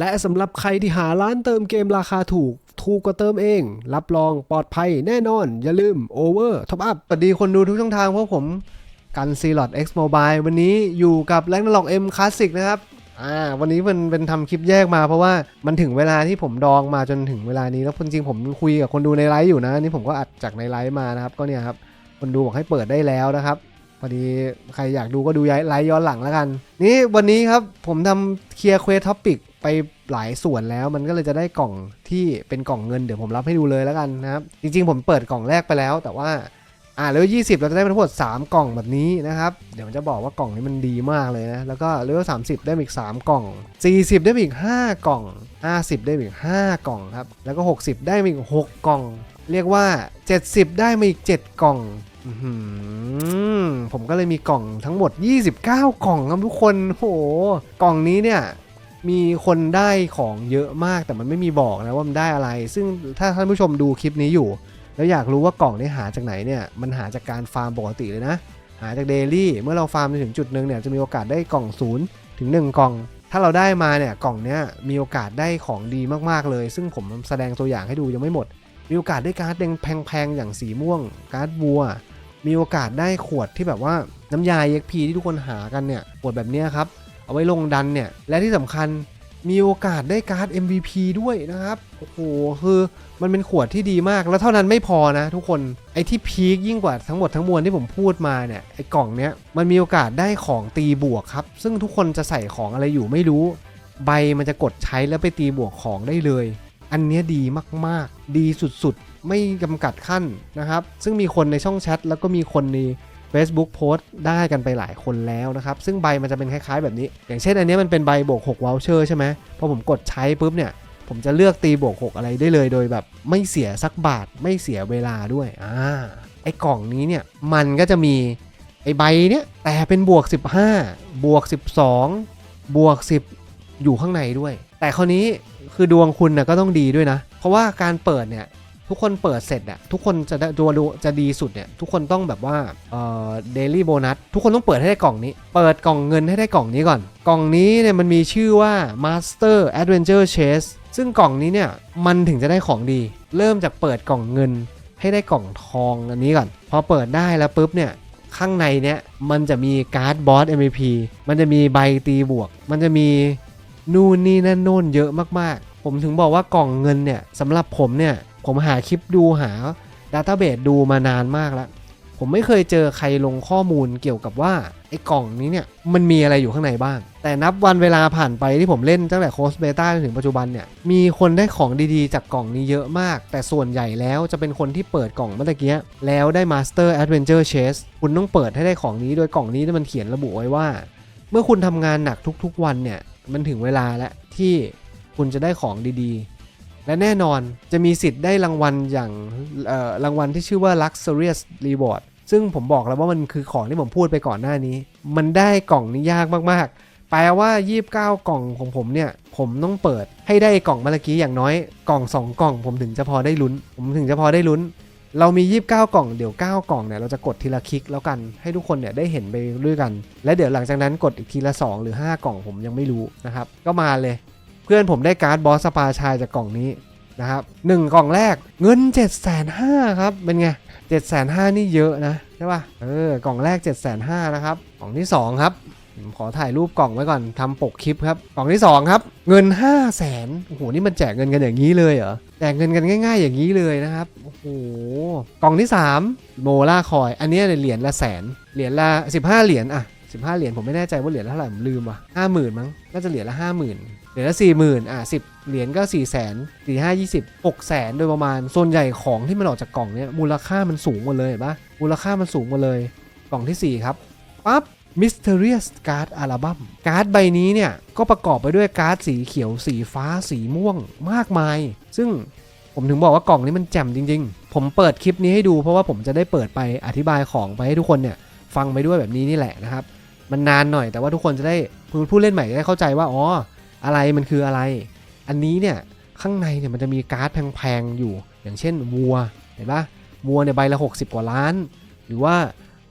และสำหรับใครที่หาร้านเติมเกมราคาถูก ถูกกว่าเติมเอง รับรองปลอดภัยแน่นอน อย่าลืม Over Top Up สวัสดีคนดูทุกช่องทางพวกผมกันซีลอด X Mobile วันนี้อยู่กับแ a งน a ล็อก M Classic นะครับอ่าวันนี้มันเป็นทำคลิปแยกมาเพราะว่ามันถึงเวลาที่ผมดองมาจนถึงเวลานี้แล้วจริงๆผมคุยกับคนดูในไลฟ์อยู่นะนี่ผมก็อัดจากในไลฟ์มานะครับก็เนี่ยครับคนดูบอกให้เปิดได้แล้วนะครับ พอดีใครอยากดูก็ดูไลฟ์ย้อนหลังแล้วกัน นี่วันนี้ครับผมทำเคลียร์เควสท็อปิกไปหลายส่วนแล้วมันก็เลยจะได้กล่องที่เป็นกล่องเงินเดี๋ยวผมรับให้ดูเลยแล้วกันนะครับ จริงๆผมเปิดกล่องแรกไปแล้ว แต่ว่าอ่าเลเวล20เราจะได้ทั้งหมด3กล่องแบบนี้นะครับ เดี๋ยวมันจะบอกว่ากล่องนี้มันดีมากเลยนะ แล้วก็เลเวล30ได้อีก 3 กล่อง 40 ได้อีก 5 กล่อง 50 ได้อีก 5 กล่องครับ แล้วก็ 60 ได้อีก 6 กล่อง เรียกว่า 70 ได้มาอีก 7 กล่อง อื ผมก็เลยมีกล่องทั้งหมด 29 กล่องครับทุกคนโหกล่องนี้เนี่ยมีคนได้ของเยอะมากแต่มันไม่มีบอกนะว่ามันได้อะไร ซึ่งถ้าท่านผู้ชมดูคลิปนี้อยู่ แล้วอยากรู้ว่ากล่องนี้หาจากไหนเนี่ยมันหาจากการฟาร์มปกติเลยนะ หาจากเดลี่เมื่อเราฟาร์มไปถึงจุดหนึ่งเนี่ยจะมีโอกาสได้กล่องศูนย์ถึง 1 กล่อง ถ้าเราได้มาเนี่ยกล่องเนี้ยมีโอกาสได้ของดีมากๆเลย ซึ่งผมแสดงตัวอย่างให้ดูยังไม่หมด มีโอกาสได้การ์ดแดงแพงๆอย่างสีม่วง การ์ดวัว มีโอกาสได้ขวดที่แบบว่าน้ำยา EXP ที่ทุกคนหากันเนี่ยขวดแบบนี้ครับ เอาไว้ลงดันเนี่ย และที่สำคัญมีโอกาสได้การ์ด MVP ด้วยนะครับ โอ้โห คือมันเป็นขวดที่ดีมาก แล้วเท่านั้นไม่พอนะทุกคน ไอ้ที่พีคยิ่งกว่าทั้งหมดทั้งมวลที่ผมพูดมาเนี่ย ไอ้กล่องเนี้ยมันมีโอกาสได้ของตีบวกครับ ซึ่งทุกคนจะใส่ของอะไรอยู่ไม่รู้ ใบมันจะกดใช้แล้วไปตีบวกของได้เลย อันเนี้ยดีมากๆ ดีสุดๆ ไม่จำกัดขั้นนะครับ ซึ่งมีคนในช่องแชทแล้วก็มีคนใน Facebook โพสต์ได้กันไปหลายคนแล้วนะครับ ซึ่งใบมันจะเป็นคล้ายๆแบบนี้ อย่างเช่นอันนี้มันเป็นใบบวก6 voucher ใช่ไหมพอผมกดใช้ปุ๊บเนี่ย ผมจะเลือกตีบวก 6 อะไรได้เลยโดยแบบไม่เสียสักบาทไม่เสียเวลาด้วยอ่าไอ้กล่องนี้เนี่ยมันก็จะมีไอ้ใบเนี่ยแต่เป็นบวก 15 บวก 12 บวก 10 อยู่ข้างในด้วย แต่คราวนี้คือดวงคุณนะก็ต้องดีด้วยนะ เพราะว่าการเปิดเนี่ย ทุกคนเปิดเสร็จอะทุกคนจะได้ตัวดูจะดีสุดเนี่ยทุกคนต้องแบบว่าเอ่อเดลี่โบนัสทุกคนต้องเปิดให้ได้กล่องนี้ เปิดกล่องเงินให้ได้กล่องนี้ก่อน กล่องนี้เนี่ยมันมีชื่อว่า Master Adventure Chest ซึ่งกล่องนี้เนี่ยมันถึงจะได้ของดี เริ่มจากเปิดกล่องเงิน ให้ได้กล่องทองอันนี้ก่อน พอเปิดได้แล้วปุ๊บเนี่ยข้างในเนี่ยมันจะมีการ์ดบอส MVP มันจะมีใบตีบวก มันจะมีนู่นนี่นั่นโน่นเยอะมากๆ ผมถึงบอกว่ากล่องเงินเนี่ยสำหรับผมเนี่ย ผมหาคลิปดูหาดัต a b เบ e ดูมานานมากแล้ว ผมไม่เคยเจอใครลงข้อมูลเกี่ยวกับว่า ไอ้กล่องนี้เนี่ย มันมีอะไรอยู่ข้างในบ้าง แต่นับวันเวลาผ่านไปที่ผมเล่นตั้งแต่โคสเบต้าจนถึงปัจจุบันเนี่ย มีคนได้ของดีๆ จากกล่องนี้เยอะมาก แต่ส่วนใหญ่แล้วจะเป็นคนที่เปิดกล่องเมื่อกี้แล้วได้ Master Adventure Chest คุณต้องเปิดให้ได้ของนี้โดยกล่องนี้มันเขียนระบุไว้ว่า เมื่อคุณทำงานหนักทุกๆ วันเนี่ยมันถึงเวลาแล้วที่คุณจะได้ของดีๆ และแน่นอนจะมีสิทธิ์ได้รางวัลอย่างรางวัลที่ชื่อว่า Luxurious Reward ซึ่งผมบอกแล้วว่ามันคือของที่ผมพูดไปก่อนหน้านี้ มันได้กล่องนี้ยากมากๆ แปลว่า 29 กล่องของผมเนี่ย ผมต้องเปิดให้ได้กล่องเมื่อกี้อย่างน้อยกล่อง 2 กล่อง ผมถึงจะพอได้ลุ้น ผมถึงจะพอได้ลุ้น เรามี 29 กล่องเดี๋ยว 9 กล่องเนี่ยเราจะกดทีละคลิกแล้วกันให้ทุกคนเนี่ยได้เห็นไปด้วยกัน และเดี๋ยวหลังจากนั้นกดอีกทีละ 2 หรือ 5 กล่องผมยังไม่รู้นะครับก็มาเลย พื่อนผมได้การ์ดบอสสปาชายจากกล่องนี้นะครับหนึ่งกล่องแรกเงิน 7 5 0 0 0ครับเป็นไง7 5 0 0 0นี่เยอะนะใช่ป่ะเออกล่องแรก 7 5 0 0 0นะครับกล่องที่ 2 ครับ ขอถ่ายรูปกล่องไว้ก่อนทำปกคลิปครับกล่องที่ 2 ครับเงิน 5 0 0 0 0 0โอ้โหนี่มันแจกเงินกันอย่างนี้เลยเหรอแจกเงินกันง่าย ๆ อย่างนี้เลยนะครับโอ้โหกล่องที่ 3 โมล่าคอย อันนี้เหรียญละแสนเหรียญละ 15 เหรียญอะ 15 เหรียญผมไม่แน่ใจว่าเหรียญเท่าไหร่ผมลืมว่ะห้าหมื่นมั้งน่าจะเหรียญละห้าหมื่นเหรียญละสี่หมื่นอะสิบเหรียญก็สี่แสนสี่ห้ายี่สิบหกแสนโดยประมาณส่วนใหญ่ของที่มันออกจากกล่องเนี้ยมูลค่ามันสูงหมดเลยเห็นปะมูลค่ามันสูงหมดเลย กล่องที่ 4 ครับปั๊บ Mysterious Card Album การ์ดใบนี้เนี่ยก็ประกอบไปด้วยการ์ดสีเขียวสีฟ้าสีม่วงมากมาย ซึ่งผมถึงบอกว่ากล่องนี้มันแจ่มจริง ๆ ผมเปิดคลิปนี้ให้ดูเพราะว่าผมจะได้เปิดไปอธิบายของไปให้ทุกคนเนี่ยฟังไปด้วยแบบนี้นี่แหละนะครับ มันนานหน่อย แต่ว่าทุกคนจะได้ผู้เล่นใหม่จะได้เข้าใจว่าอ๋ออะไรมันคืออะไร อันนี้เนี่ยข้างในเนี่ยมันจะมีการ์ดแพงๆอยู่ อย่างเช่นวัวเห็นปะวัวเนี่ยใบละ 60 กว่าล้าน หรือว่า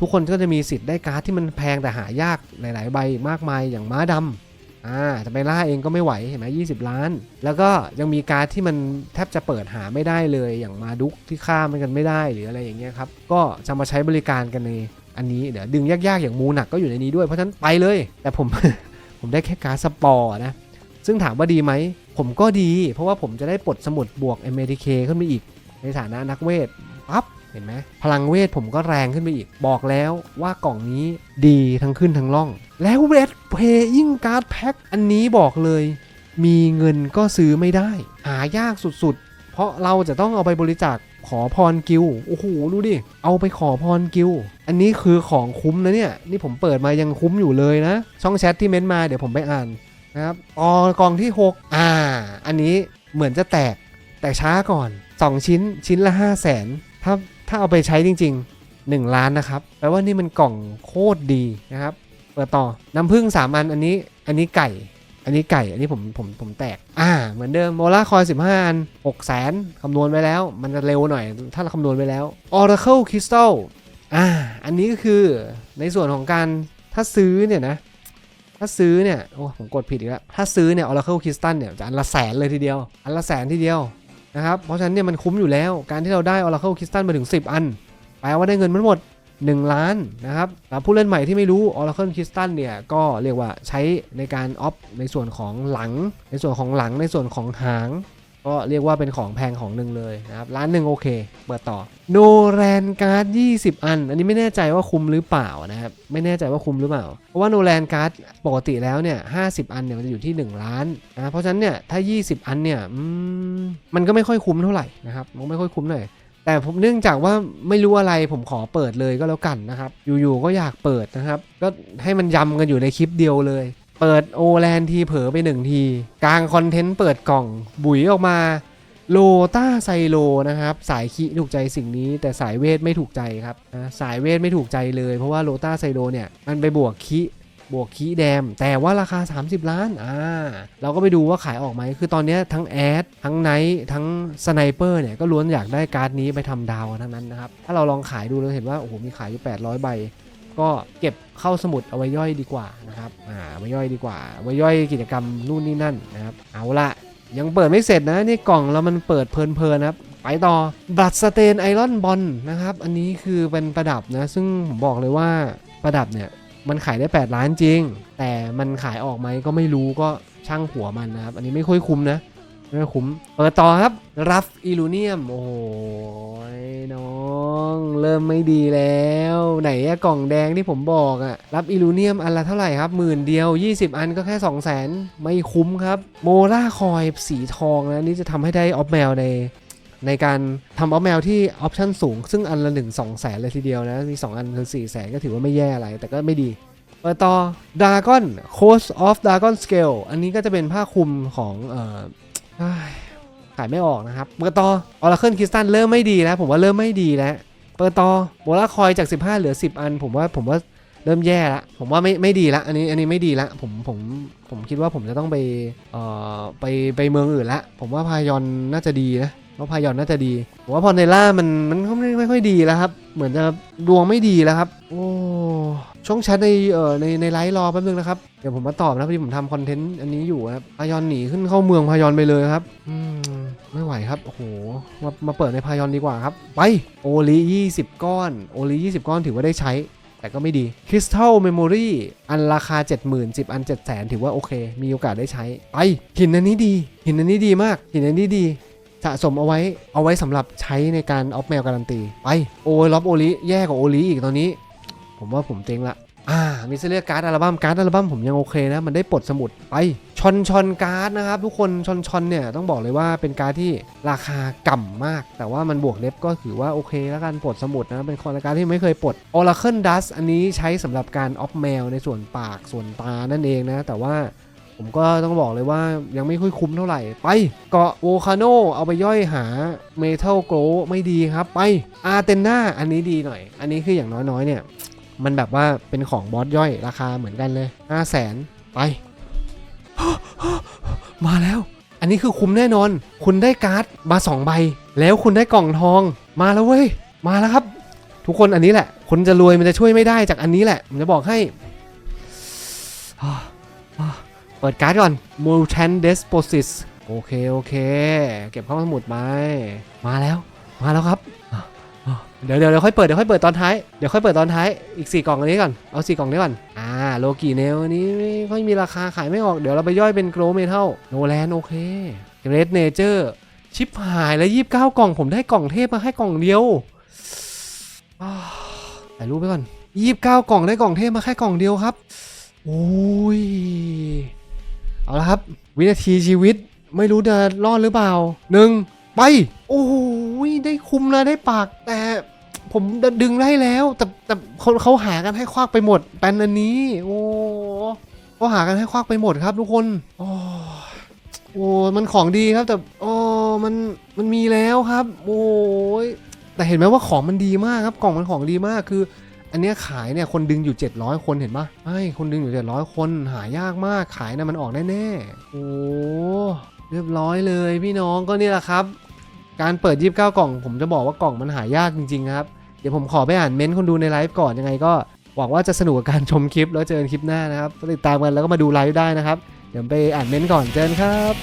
ทุกคนก็จะมีสิทธิ์ได้การ์ดที่มันแพงแต่หายากหลายๆ ใบมากมายอย่างม้าดำอ่าจะไปล่าเองก็ไม่ไหวเห็นไหม20ล้าน แล้วก็ยังมีการ์ดที่มันแทบจะเปิดหาไม่ได้เลยอย่างมาดุกที่ฆ่ามันกันไม่ได้หรืออะไรอย่างเงี้ยครับก็จะมาใช้บริการกันใน อันนี้เดี๋ยวดึงยากๆอย่างมูหนักก็อยู่ในนี้ด้วยเพราะฉะนั้นไปเลย แต่ผม ผมได้แค่การ์ดสปอร์นะ ซึ่งถามว่าดีไหม ผมก็ดี เพราะว่าผมจะได้ปลดสมุดบวก m อ k ขึ้นไปอีก ในฐานะนักเวทปั๊บเห็นไหมพลังเวทผมก็แรงขึ้นไปอีก บอกแล้วว่ากล่องนี้ดีทั้งขึ้นทั้งล่อง แล้วเรดเพย์ยิ่งการ์ดแพ็คอันนี้บอกเลย มีเงินก็ซื้อไม่ได้ หายากสุดๆ เพราะเราจะต้องเอาไปบริจาค ขอพรกิลโอ้โหดูดิ เอาไปขอพรกิลอันนี้คือของคุ้มนะเนี่ย นี่ผมเปิดมายังคุ้มอยู่เลยนะ ช่องแชทที่เม้นต์มาเดี๋ยวผมไปอ่านนะครับออกองที่ 6 อ่า อันนี้เหมือนจะแตก แต่ช้าก่อน 2 ชิ้นชิ้นละ 5 0 0แสนถ้าถ้าเอาไปใช้จริง ๆ 1 ล้านนะครับ แปลว่านี่มันกล่องโคตรดีนะครับ เปิดต่อ น้ำผึ้ง3 อัน อันนี้ อันนี้ไก่ อันนี้ไก่ อันนี้ผมผมผมแตก อ่า เหมือนเดิมโมล่าคอย 15 อัน6แสนคำนวณไว้แล้ว มันจะเร็วหน่อย ถ้าเราคำนวณไว้แล้ว Oracle Crystal อ่า อันนี้ก็คือในส่วนของการถ้าซื้อเนี่ยนะ ถ้าซื้อเนี่ย โอ้ผมกดผิดอีกแล้ว ถ้าซื้อเนี่ย Oracle Crystal เนี่ยจะอันละแสนเลยทีเดียว อันละแสนทีเดียวนะครับ เพราะฉะนั้นเนี่ยมันคุ้มอยู่แล้ว การที่เราได้ Oracle Crystal มาถึง 10 อัน แปลว่าได้เงินมันหมด 1 ล้านนะครับสำหรับผู้เล่นใหม่ที่ไม่รู้ Oracle Crystal เนี่ยก็เรียกว่าใช้ในการออฟในส่วนของหลัง ในส่วนของหลังในส่วนของหาง ก็เรียกว่าเป็นของแพงของหนึ่งเลยนะครับร้านหนึ่งโอเค เปิดต่อโนแรนการ์ด20 อัน อันนี้ไม่แน่ใจว่าคุ้มหรือเปล่านะครับ ไม่แน่ใจว่าคุ้มหรือเปล่า เพราะว่าโนแรนการ์ดปกติแล้วเนี่ย50 อันเนี่ยมันจะอยู่ที่ 1 ล้านนะเพราะฉะนั้นเนี่ยถ้า 20 อันเนี่ยมันก็ไม่ค่อยคุ้มเท่าไหร่นะครับมันไม่ค่อยคุ้มเลย แต่ผมเนื่องจากว่าไม่รู้อะไรผมขอเปิดเลยก็แล้วกันนะครับ อยู่ๆก็อยากเปิดนะครับ ก็ให้มันยำกันอยู่ในคลิปเดียวเลย เปิดโอแลนทีเผลอไปหนึ่งที กลางคอนเทนต์เปิดกล่อง บุ๋ยออกมาโลต้าไซโลนะครับ สายคิถูกใจสิ่งนี้ แต่สายเวทไม่ถูกใจครับสายเวทไม่ถูกใจเลย เพราะว่าโลต้าไซโลเนี่ยมันไปบวกคิ บวกคีแดม แต่ว่าราคา 30 ล้านอ่าเราก็ไปดูว่าขายออกไหม คือตอนนี้ทั้งแอด ทั้งไนท์ทั้งสไนเปอร์เนี่ยก็ล้วนอยากได้การ์ดนี้ไปทำดาวทั้งนั้นนะครับ ถ้าเราลองขายดูเราเห็นว่าโอ้โหมีขายอยู่ 800 ใบ ก็เก็บเข้าสมุดเอาไว้ย่อยดีกว่านะครับอ่าไว้ย่อยดีกว่าไว้ย่อยกิจกรรมนู่นนี่นั่นนะครับเอาละยังเปิดไม่เสร็จนะนี่กล่องแล้วมันเปิดเพลินๆนะครับไปต่อบัตรสเตนไอรอนบอลนะครับ อันนี้คือเป็นประดับนะ ซึ่งผมบอกเลยว่าประดับเนี่ย มันขายได้ 8 ล้านจริง แต่มันขายออกไหมก็ไม่รู้ก็ช่างหัวมันนะครับ อันนี้ไม่ค่อยคุ้มนะไม่คุ้ม เปิดต่อครับ รัฟอิลูเนียม โอ้โหน้อง เริ่มไม่ดีแล้ว ไหนอะกล่องแดงที่ผมบอกอะรับอิลูเนียมอันละเท่าไหร่ครับหมื่นเดียว 20 อันก็แค่ 2 0 0 0 0 0ไม่คุ้มครับ โมล่าคอยสีทองนะ นี่จะทำให้ได้ออฟแมวใน ในการทำออฟแมวที่ออปชั่นสูง ซึ่งอันละ 1 2แสนเลยทีเดียวนะ มี 2 อันคือ4แสนก็ถือว่าไม่แย่อะไร แต่ก็ไม่ดีเปิดต่อ Dragon Coast of Dragon Scale อันนี้ก็จะเป็นผ้าคลุมของเอ่อขายไม่ออกนะครับเปิดต่อ Oracle Crystal เริ่มไม่ดีแล้ว ผมว่าเริ่มไม่ดีแล้วเปิดต่อโมล่าคอยจาก 15 เหลือ 10 อัน ผมว่าผมว่าเริ่มแย่ละผมว่าไม่ไม่ดีละอันนี้อันนี้ไม่ดีละผมผมผมคิดว่าผมจะต้องไปเอ่อไปไปเมืองอื่นละผมว่าพายอนน่าจะดีนะ เพราพายอนน่าจะดีผมว่าพอเนล่ามันมันก็ไม่ไม่ค่อยดีแล้วครับ เหมือนจะดวงไม่ดีแล้วครับ โอ้ช่องแชทในเอ่อในในไลฟ์รอแป๊บนึงนะครับ เดี๋ยวผมมาตอบนะพอดีผมทำคอนเทนต์อันนี้อยู่ครับพายอนหนีขึ้นเข้าเมืองพายอนไปเลยครับ อืมไม่ไหวครับ โอ้โห มามาเปิดในพายอนดีกว่าครับ ไป โอลี20 ก้อน โอลี20 ก้อนถือว่าได้ใช้ แต่ก็ไม่ดี Crystal Memory อันราคา 70,000 10 อัน700,000 ถือว่าโอเค มีโอกาสได้ใช้ ไป หินอันนี้ดี หินอันนี้ดีมาก หินอันนี้ดี สะสมเอาไว้เอาไว้สำหรับใช้ในการออฟแมวการันตี ไปโอ้ล็อบโอลิแย่กว่าโอลิอีกตอนนี้ ผมว่าผมเจ๊งละอ่ามีเสื้อเลือกการ์ดอัลบั้มการ์ดอัลบั้มผมยังโอเคนะ มันได้ปลดสมุดไปชอนชอนการ์ดนะครับ ทุกคนชอนชอนเนี่ยต้องบอกเลยว่าเป็นการ์ดที่ราคาก่ำมาก แต่ว่ามันบวกเล็บก็ถือว่าโอเค แล้วกันปลดสมุดนะ เป็นคอนการ์ดที่ไม่เคยปลด Oracle Dust อันนี้ใช้สำหรับการออฟแมวในส่วนปากส่วนตานั่นเองนะ แต่ว่า ผมก็ต้องบอกเลยว่ายังไม่ค่อยคุ้มเท่าไหร่ ไป เกาะโวคาโนเอาไปย่อยหาเมทัลโกลไม่ดีครับ ไปอาร์เทนาอันนี้ดีหน่อย อันนี้คืออย่างน้อยๆเนี่ย มันแบบว่าเป็นของบอสย่อยราคาเหมือนกันเลย5 0 0แสนไป มาแล้ว อันนี้คือคุ้มแน่นอน คุณได้การ์ดมา2ใบ แล้วคุณได้กล่องทองมาแล้วเว้ยมาแล้วครับ ทุกคนอันนี้แหละ คนจะรวยมันจะช่วยไม่ได้จากอันนี้แหละผมจะบอกให้ เปิดการ์ดก่อน Mutant Desposis โอเค โอเค เก็บเข้าสมุดไปมมาแล้ว มาแล้วครับ เดี๋ยวเดี๋ยวเดี๋ยวค่อยเปิด เดี๋ยวค่อยเปิดตอนท้าย เดี๋ยวค่อยเปิดตอนท้าย อีก 4 กล่องอันนี้ก่อน เอา 4 กล่องนี้ก่อน อ่า โลกิเนลนี้ไม่ค่อยมีราคาขายไม่ออก เดี๋ยวเราไปย่อยเป็นโกลเมทัลโนแลนโอเคเกรดเนเจอร์ชิปหายแล้วยี่สิบเก้ากล่องผมได้กล่องเทพมาให้กล่องเดียวอ้าวถ่ายรูปไปก่อนยี่สิบเก้ากล่องได้กล่องเทพมาแค่กล่องเดียวครับ โอ้ย เอาละครับ วินาทีชีวิตไม่รู้จะรอดหรือเปล่าหนึ่งไป โอ้ยได้คุมนะได้ปาก แต่ผมดึงได้แล้ว แต่แต่เขาเขาหากันให้ควักไปหมดแปนอันนี้ โอ้เขาหากันให้ควักไปหมดครับทุกคนโอ้โอ้มันของดีครับ แต่โอ้มันมันมีแล้วครับ โอ้ยแต่เห็นไหมว่าของมันดีมากครับ กล่องมันของดีมากคือ อันเนี้ยขายเนี่ยคนดึงอยู่ 700 คนเห็นปะไม่คนดึงอยู่ 700 คนหายากมากขายนะมันออกแน่ๆโอ้เรียบร้อยเลยพี่น้องก็นี่แหละครับ การเปิด 29 กล่อง ผมจะบอกว่ากล่องมันหายากจริงๆครับ เดี๋ยวผมขอไปอ่านเม้นต์คนดูในไลฟ์ก่อนยังไงก็หวังว่าจะสนุกกับการชมคลิปแล้วเจอกันคลิปหน้านะครับติดตามกันแล้วก็มาดูไลฟ์ได้นะครับ เดี๋ยวไปอ่านเม้นต์ก่อนเจอกันครับ